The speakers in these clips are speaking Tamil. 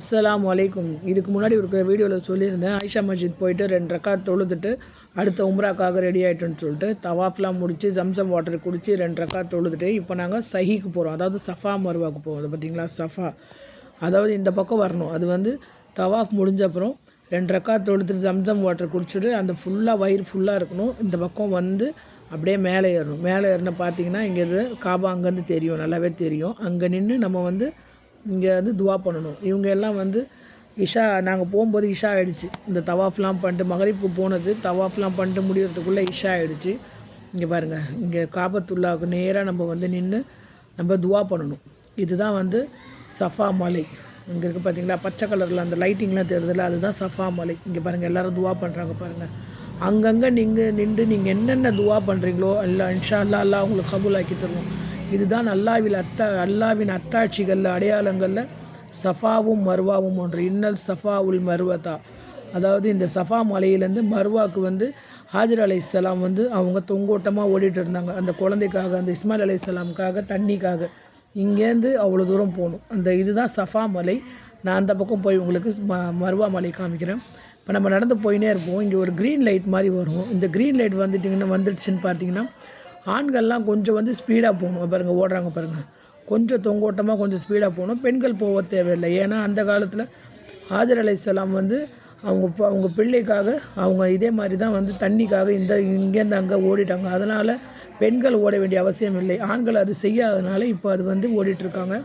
அஸ்லாம் அலைக்கும். இதுக்கு முன்னாடி இருக்கிற வீடியோவில் சொல்லியிருந்தேன் ஆயிஷா மஸ்ஜித் போயிட்டு ரெண்டு ரக்காத் தொழுதுட்டு அடுத்த உம்ராக்காக ரெடி ஆகிட்டோன்னு சொல்லிட்டு தவாஃப்லாம் முடித்து ஜம்சம் வாட்டர் குடித்து ரெண்டு ரக்காத் தொழுதுட்டு இப்போ நாங்கள் சஹிக்கு போகிறோம் அதாவது சஃபா மருவாக்கு போவோம். அது பார்த்தீங்களா சஃபா. அதாவது இந்த பக்கம் வரணும். அது வந்து தவாஃப் முடிஞ்ச அப்புறம் ரெண்டு ரக்காத் தொழுதுட்டு ஜம்சம் வாட்டர் குடிச்சிட்டு அந்த ஃபுல்லாக வயிறு ஃபுல்லாக இருக்கணும். இந்த பக்கம் வந்து அப்படியே மேலே ஏறணும். மேலே ஏறின பார்த்தீங்கன்னா இங்கே காபா அங்கேருந்து தெரியும். நல்லாவே தெரியும். அங்கே நின்று நம்ம வந்து இங்கே வந்து துவா பண்ணணும். இவங்க எல்லாம் வந்து இஷா நாங்கள் போகும்போது இஷா ஆகிடுச்சு இந்த தவாஃப்லாம் பண்ணிட்டு மகரிப்புக்கு போனது தவாஃப்லாம் பண்ணிட்டு முடிகிறதுக்குள்ளே இஷா ஆகிடுச்சு இங்கே பாருங்கள் இங்கே காபத்துல்லாவுக்கு நேராக நம்ம வந்து நின்று நம்ம துவா பண்ணணும். இதுதான் வந்து சஃபா மலை. இங்கே இருக்குது பார்த்தீங்களா பச்சை கலரில் அந்த லைட்டிங்லாம் தெரியுதுல்ல அதுதான் சஃபா மலை. இங்கே பாருங்கள் எல்லோரும் துவா பண்ணுறாங்க பாருங்கள் அங்கங்கே நீங்கள் நின்று நீங்கள் என்னென்ன துவா பண்ணுறீங்களோ அல்லா இன்ஷா அல்லா அல்லா உங்களுக்கு கபூலாக்கி தருவோம். இதுதான் அல்லாவில் அத்தா அல்லாவின் அத்தாட்சிகளில் அடையாளங்களில் சஃபாவும் மர்வாவும் ஒன்று. இன்னல் சஃபா உல் மருவத்தா அதாவது இந்த சஃபா மலையிலேருந்து மர்வாவுக்கு வந்து ஹாஜர் அலை இஸ்லாம் வந்து அவங்க தொங்கோட்டமாக ஓடிட்டு இருந்தாங்க. அந்த குழந்தைக்காக அந்த இஸ்மாயில் அலை இஸ்லாமுக்காக தண்ணிக்காக. இங்கேருந்து அவ்வளோ தூரம் போகணும். அந்த இதுதான் சஃபா மலை. நான் அந்த பக்கம் போய் உங்களுக்கு ம மருவா மலை காமிக்கிறேன். இப்போ நம்ம நடந்து போயினே இருப்போம். இங்கே ஒரு க்ரீன் லைட் மாதிரி வரும். இந்த க்ரீன் லைட் வந்துட்டிங்கன்னா வந்துடுச்சுன்னு பார்த்தீங்கன்னா ஆண்கள்லாம் கொஞ்சம் வந்து ஸ்பீடாக போகணும். பாருங்கள் ஓடுறாங்க பாருங்கள் கொஞ்சம் தொங்கோட்டமாக கொஞ்சம் ஸ்பீடாக போகணும். பெண்கள் போக தேவையில்லை. ஏன்னா அந்த காலத்தில் ஆஜர் அலைசலாம் வந்து அவங்க அவங்க பிள்ளைக்காக அவங்க இதே மாதிரி தான் வந்து தண்ணிக்காக இந்த இங்கேருந்து அங்கே ஓடிட்டாங்க. அதனால் பெண்கள் ஓட வேண்டிய அவசியம் இல்லை. ஆண்கள் அது செய்யாதனால இப்போ அது வந்து ஓடிட்டுருக்காங்க.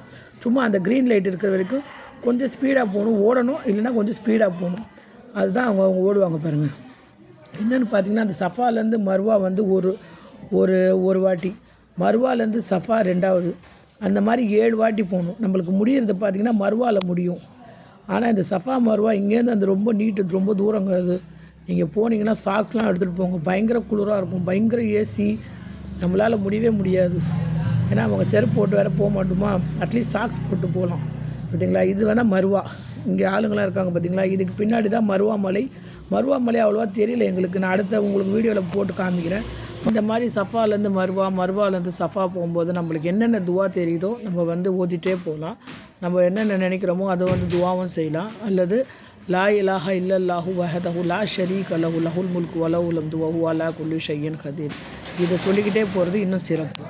சும்மா அந்த க்ரீன் லைட் இருக்கிற வரைக்கும் கொஞ்சம் ஸ்பீடாக போகணும். ஓடணும். இல்லைன்னா கொஞ்சம் ஸ்பீடாக போகணும். அதுதான் அவங்க அவங்க ஓடுவாங்க பாருங்கள் என்னென்னு பார்த்தீங்கன்னா அந்த சஃபாலேருந்து மருவா வந்து ஒரு ஒரு ஒரு வாட்டி. மருவாலேருந்து சஃபா ரெண்டாவது. அந்த மாதிரி ஏழு வாட்டி போகணும். நம்மளுக்கு முடியறது பார்த்திங்கன்னா மருவாவில் முடியும். ஆனால் இந்த சஃபா மருவா இங்கேருந்து அந்த ரொம்ப நீட்டு ரொம்ப தூரங்கிறது நீங்கள் போனீங்கன்னா சாக்ஸ்லாம் எடுத்துகிட்டு போங்க. பயங்கர குளிராக இருக்கும். பயங்கர ஏசி நம்மளால் முடியவே முடியாது. ஏன்னா அவங்க செருப்பு போட்டு வேறு போக மாட்டோமா? அட்லீஸ்ட் சாக்ஸ் போட்டு போகலாம். பார்த்தீங்களா இது வேணால் மருவா. இங்கே ஆளுங்களாம் இருக்காங்க பார்த்தீங்களா இதுக்கு பின்னாடி தான் மருவா மலை. மருவா மலை அவ்வளோவா தெரியல எங்களுக்கு. நான் அடுத்த உங்களுக்கு வீடியோவில் போட்டு காமிக்கிறேன். இந்த மாதிரி சஃபாலேருந்து மருவா மருவாலேருந்து சஃபா போகும்போது நம்மளுக்கு என்னென்ன துவா தெரியுதோ நம்ம வந்து ஓதிட்டே போகலாம். நம்ம என்னென்ன நினைக்கிறோமோ அதை வந்து துவாவும் செய்யலாம். அல்லது லா இலாஹ இல்லல்லாஹு வஹதஹு லா ஷரீக் அலஹு லஹுல் முல்க் வலஹுலம் துவஹு அலா குல்லு ஷையன் கதீர். இதை சொல்லிக்கிட்டே போகிறது இன்னும் சிறப்பு.